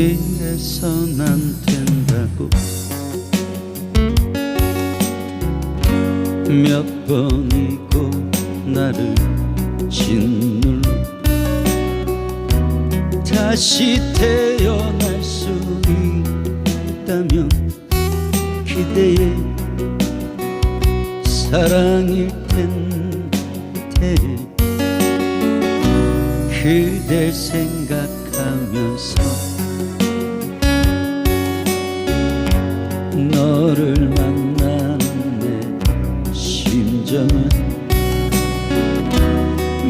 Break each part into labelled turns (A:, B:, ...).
A: 이래서 난 된다고. 몇 번이고 나를 짓눌러 다시 태어날 수 있다면 기대의 사랑일 텐데. 그댈 생 너를 만난 내 심정은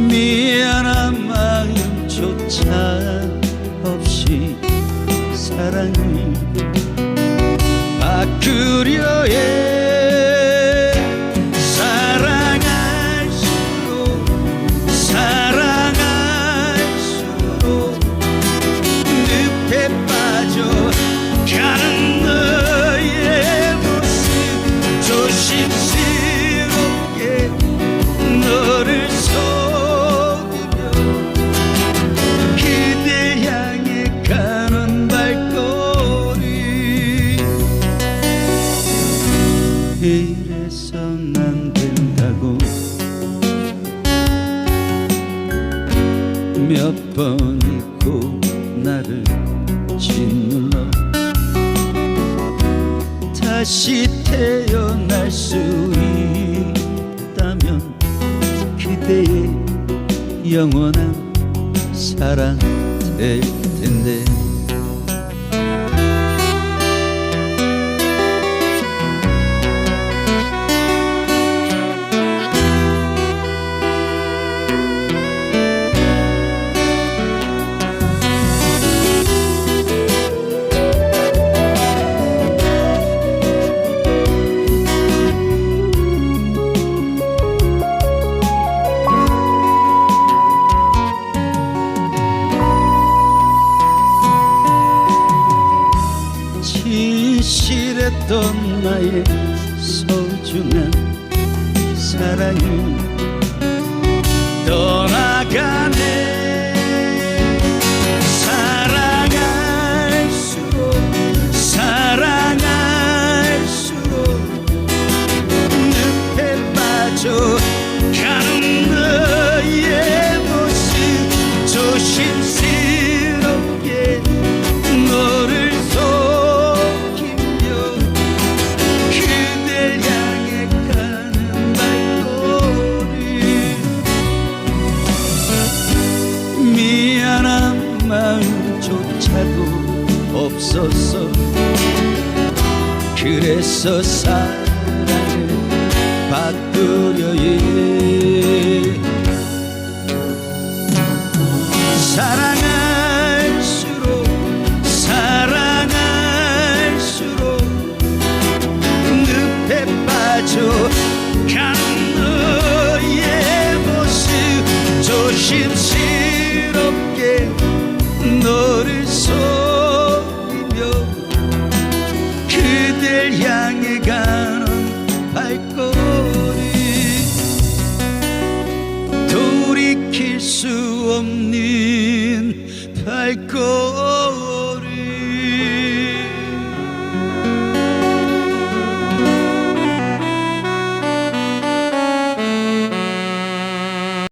A: 미안한 마음조차 없이 사랑을 바꾸려 이래서 난 된다고. 몇 번이 고 나를 짓눌러 다시 태어날 수 있다면 그대의 영원한 사랑 될 텐데 진실했던 나의 소중한 사랑이 없었어 그래서 사랑을 바꾸려 해. 사랑할수록 사랑할수록 늪에 빠져 가는 너의 모습 조심스럽게 그댈 향해 가는 발걸음. 돌이킬 수 없는 발걸음.